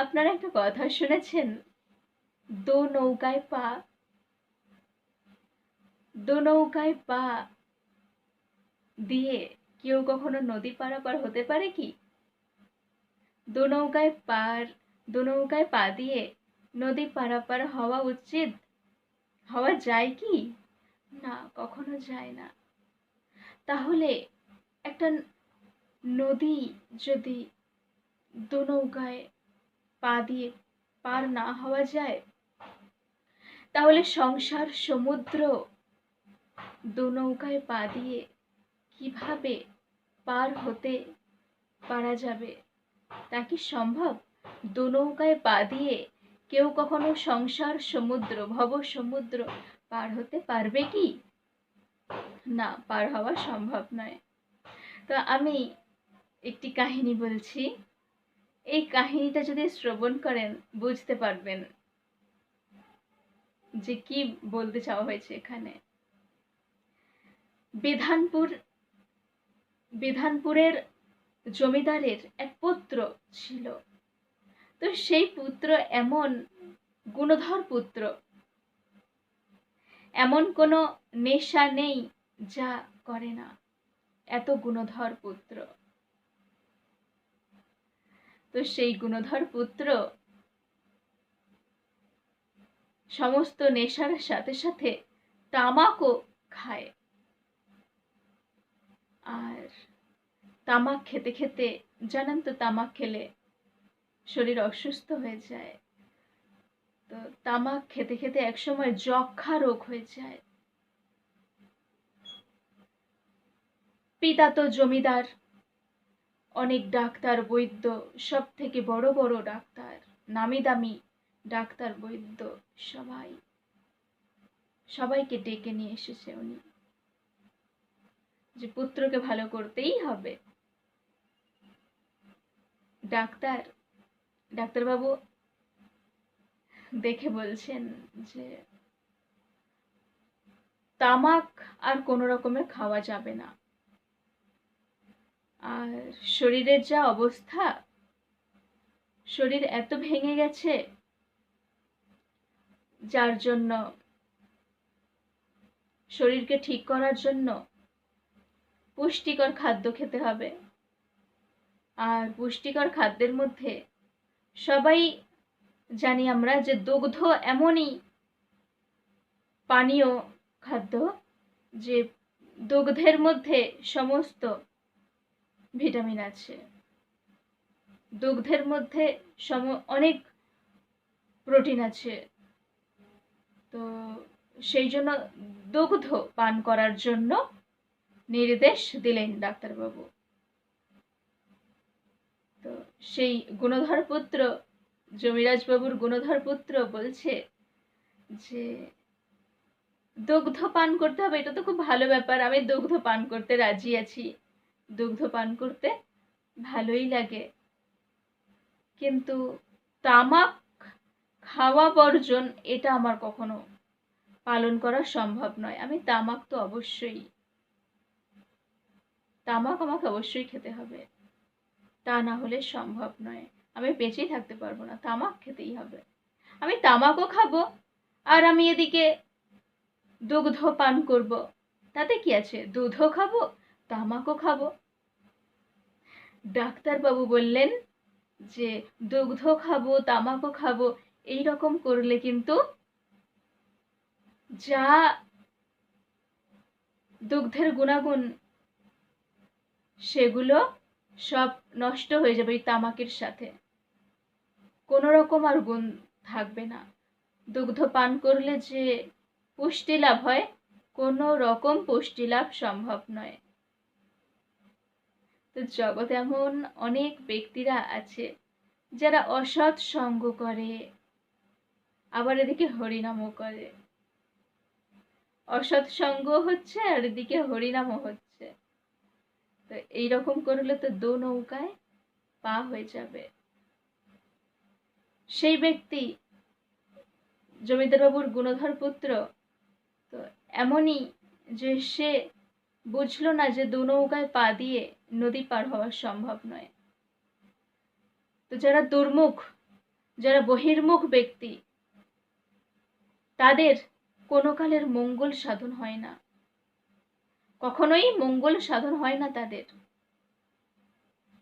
আপনারা একটা কথা শুনেছেন? দো নৌকায় পা। দো নৌকায় পা দিয়ে কেউ কখনো নদী পারাপার হতে পারে কি? দো নৌকায় পার, দো নৌকায় পা দিয়ে নদী পারাপার হওয়া উচিত? হওয়া যায় কি? না, কখনো যায় না। তাহলে একটা নদী যদি দু নৌকায় পা দিয়ে পার না হওয়া যায়? তাহলে সংসার, সমুদ্র দু নৌকায় পা দিয়ে কীভাবে পার হতে পারা যাবে? তা কি সম্ভব? দু নৌকায় পা দিয়ে কেউ কখনো সংসার, সমুদ্র, ভব সমুদ্র পার হতে পারবে কি? না, পার হওয়া সম্ভব নয়। তো আমি একটি কাহিনী বলছি। এই কাহিনীটা যদি শ্রবণ করেন, বুঝতে পারবেন যে কি বলতে চাওয়া হয়েছে এখানে। বিধানপুর, বিধানপুরের জমিদারের এক পুত্র ছিল। তো সেই পুত্র এমন গুণধর পুত্র। এমন কোনো নেশা নেই যা করে না। এত গুণধর পুত্র। তো সেই গুণধর পুত্র সমস্ত নেশার সাথে সাথে তামাকও খায়। আর তামাক খেতে খেতে জানেন তো তামাক খেলে শরীর অসুস্থ হয়ে যায়। তো তামাক খেতে খেতে একসময় যক্ষা রোগ হয়ে যায়। পিতা তো জমিদার অনেক ডাক্তার বৈদ্য সব থেকে বড় বড় ডাক্তার, নামি দামি ডাক্তার বৈদ্য সবাই। সবাইকে ডেকে নিয়ে এসেছে উনি। যে পুত্রকে ভালো করতেই হবে। ডাক্তার, ডাক্তারবাবু দেখে বলছেন যে, তামাক আর কোনো রকমের খাওয়া যাবে না। আর শরীরের যা অবস্থা, শরীর এত ভেঙে গেছে যার জন্য, শরীরকে ঠিক করার জন্য পুষ্টিকর খাদ্য খেতে হবে। আর পুষ্টিকর খাদ্যের মধ্যে সবাই জানি আমরা যে দুগ্ধ এমনই পানীয় খাদ্য যে দুগ্ধের মধ্যে সমস্ত ভিটামিন আছে। দুগ্ধের মধ্যে সম অনেক প্রোটিন আছে। তো সেই জন্য দুগ্ধ পান করার জন্য নির্দেশ দিলেন ডাক্তারবাবু। তো সেই গুণধর পুত্র জমিরাজবাবুর গুণধর পুত্র বলছে যে, দুগ্ধ পান করতে হবে, এটা তো খুব ভালো ব্যাপার, আমি দুগ্ধ পান করতে রাজি আছি। দুগ্ধ পান করতে ভালোই লাগে। কিন্তু তামাক খাওয়া বর্জন, এটা আমার কখনো পালন করা সম্ভব নয়। আমি তামাক তো অবশ্যই, তামাক আমাকে অবশ্যই খেতে হবে। তা না হলে সম্ভব নয়। আমি বেঁচেই থাকতে পারব না, তামাক খেতেই হবে। আমি তামাকও খাব, আর আমি এদিকে দুগ্ধ পান করব। তাতে কি আছে? দুধও খাব, তামাকও খাব। ডাক্তারবাবু বললেন যে, দুগ্ধ খাব, তামাকও খাব, এই রকম করলে কিন্তু যা দুগ্ধের গুণাগুণ, সেগুলো সব নষ্ট হয়ে যাবে এই তামাকের সাথে। কোনো রকম আর গুণ থাকবে না। দুগ্ধ পান করলে যে পুষ্টি লাভ হয়, কোনো রকম পুষ্টি লাভ সম্ভব নয়। জগতে এমন অনেক ব্যক্তিরা আছে যারা অসৎ সঙ্গ করে, আবার এদিকে হরিনামও করে। অসৎ সঙ্গ হচ্ছে আর এদিকে হরিনামও হচ্ছে। তো এইরকম করলে তো দু নৌকায় পা হয়ে যাবে। সেই ব্যক্তি, জমিদারবাবুর গুণধর পুত্র তো এমনই যে সে বুঝলো না যে দু নৌকায় পা দিয়ে নদী পার হওয়া সম্ভব নয়। তো যারা দুর্মুখ, যারা বহির্মুখ ব্যক্তি, তাদের কোনো কালের মঙ্গল সাধন হয় না। কখনোই মঙ্গল সাধন হয় না তাদের।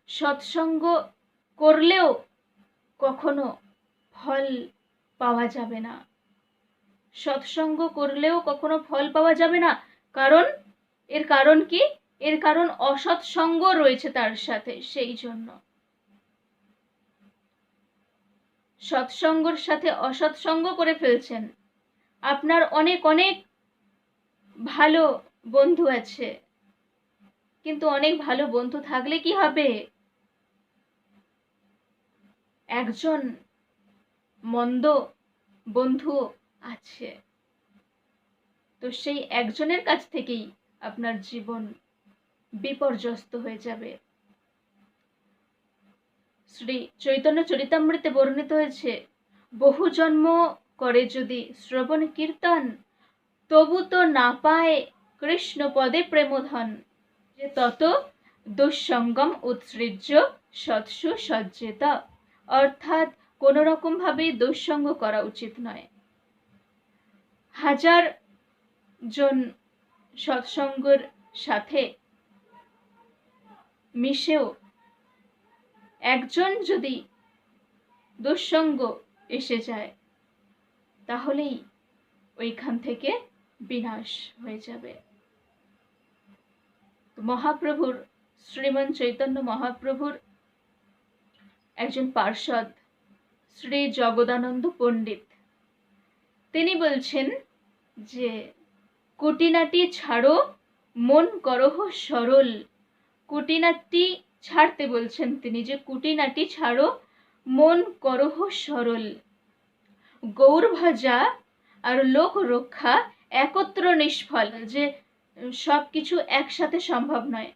সৎসঙ্গ করলেও কখনো ফল পাওয়া যাবে না। সৎসঙ্গ করলেও কখনো ফল পাওয়া যাবে না। কারণ, এর কারণ কি? এর কারণ অসৎসঙ্গ রয়েছে তার সাথে, সেই জন্য। সৎসঙ্গর সাথে অসৎসঙ্গ করে ফেলছেন। আপনার অনেক অনেক ভালো বন্ধু আছে। কিন্তু অনেক ভালো বন্ধু থাকলে কি হবে? একজন মন্দ বন্ধু আছে। তো সেই একজনের কাছ থেকেই আপনার জীবন বিপর্যস্ত হয়ে যাবে। শ্রী চৈতন্য চরিতামৃতে বর্ণিত হয়েছে, বহু জন্ম করে যদি শ্রবণ কীর্তন, তবু তো না পায় কৃষ্ণ পদে প্রেমধন যে তত দুঃসঙ্গম উৎসৃজ্য সৎসু সজ্জেত। অর্থাৎ কোনো রকমভাবেই দুঃসঙ্গ করা উচিত নয়। হাজার জন সৎসঙ্গের সাথে মিশেও একজন যদি দুঃসঙ্গ এসে যায়, তাহলেই ওইখান থেকে বিনাশ হয়ে যাবে। মহাপ্রভুর, শ্রীমন চৈতন্য মহাপ্রভুর একজন পার্ষদ, শ্রী জগদানন্দ পণ্ডিত, তিনি বলছেন যে, কুটিনাটি ছাড়ো, মন করহ সরল কুটিনাটি ছাড়তে বলছেন তিনি যে, কুটিনাটি ছাড়ো, মন করহ সরল। গৌর ভাজা আর লোক রক্ষা একত্র নিষ্ফল, যে, সব কিছু একসাথে সম্ভব নয়।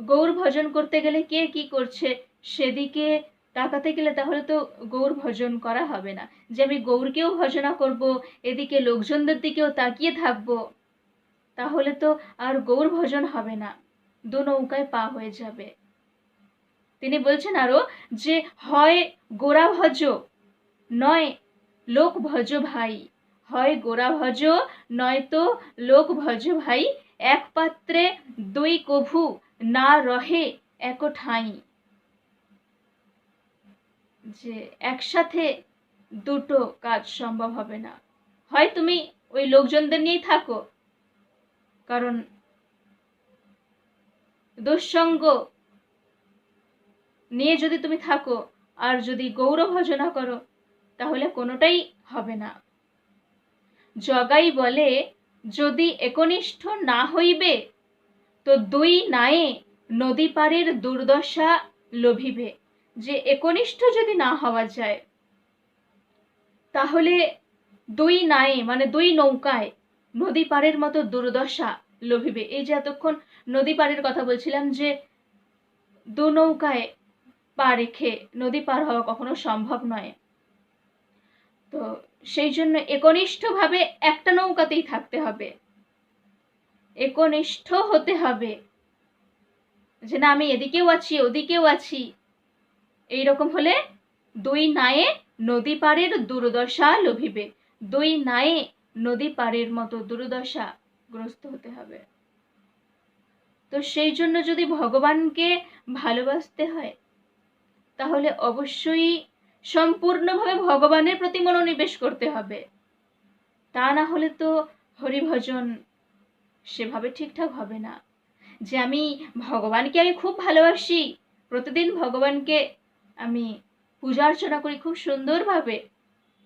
গৌর ভজন করতে গেলে কে কি করছে? সেদিকে তাকাতে গেলে তাহলে তো গৌর ভজন করা হবে না। যে, আমি গৌরকেও ভজনা করব, এদিকে লোকজনদের দিকেও তাকিয়ে থাকব, তাহলে তো আর গৌর ভজন হবে না। দু নৌকায় পা হয়ে যাবে। তিনি বলছেন, আরও যে হয় গোরা ভজ নয় লোক ভজ ভাই, হয় গোরা ভজ নয়তো লোক ভজ ভাই এক পাত্রে দুই কভু না রহে এক ঠাঁই। যে একসাথে দুটো কাজ সম্ভব হবে না। হয় তুমি ওই লোকজনদের নিয়েই থাকো, কারণ দুঃসঙ্গ। নিয়ে যদি তুমি থাকো আর যদি গৌর ভজনা করো, তাহলে কোনোটাই হবে না। জগাই বলে, যদি একনিষ্ঠ না হইবে, তো দুই নায়ে নদী পারের দুর্দশা লোভিবে। যে একনিষ্ঠ যদি না হওয়া যায়, তাহলে দুই নায়ে মানে দুই নৌকায় নদী পারের মতো দুর্দশা লোভিবে। এই যে এতক্ষণ নদী পাড়ের কথা বলছিলাম যে, দু নৌকায় পা রেখে নদী পার হওয়া কখনো সম্ভব নয়। তো সেই জন্য একনিষ্ঠভাবে একটা নৌকাতেই থাকতে হবে। একনিষ্ঠ হতে হবে। যে না, আমি এদিকেও আছি, ওদিকেও আছি। এই রকম হলে দুই নায়ে নদী পাড়ের দুর্দশা লোভিবে। দুই নায়ে নদী পাড়ের মতো দুর্দশা গ্রস্ত হতে হবে। তো সেই জন্য যদি ভগবানকে ভালোবাসতে হয়, তাহলে অবশ্যই সম্পূর্ণভাবে ভগবানের প্রতি মনোনিবেশ করতে হবে। তা না হলে তো হরিভজন সেভাবে ঠিকঠাক হবে না। যে আমি ভগবানকে আমি খুব ভালোবাসি, প্রতিদিন ভগবানকে আমি পূজা অর্চনা করি, খুব সুন্দরভাবে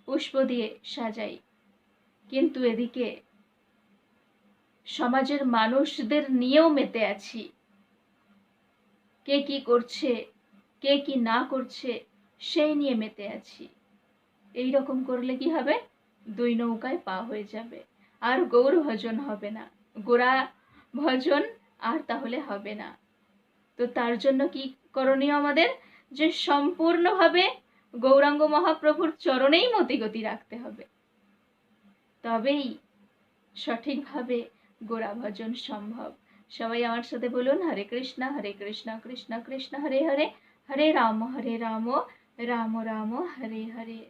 পুষ্প দিয়ে সাজাই। কিন্তু এদিকে সমাজের মানুষদের নিয়েও মেতে আছি। কে কি করছে, কে কি না করছে, সেই নিয়ে মেতে আছি। এই রকম করলে কি হবে? দুই নৌকায় পা হয়ে যাবে। আর গৌর ভজন হবে না। গোড়া ভজন আর তাহলে হবে না। তো তার জন্য কি করণীয় আমাদের? যে সম্পূর্ণভাবে গৌরাঙ্গ মহাপ্রভুর চরণেই মতিগতি রাখতে হবে। তবেই সঠিকভাবে গোড়া ভজন সম্ভব। সবাই আমার সাথে বলুন, হরে কৃষ্ণ হরে কৃষ্ণ কৃষ্ণ কৃষ্ণ, হরে হরে হরে রাম হরে রাম রাম রাম, হরে হরে।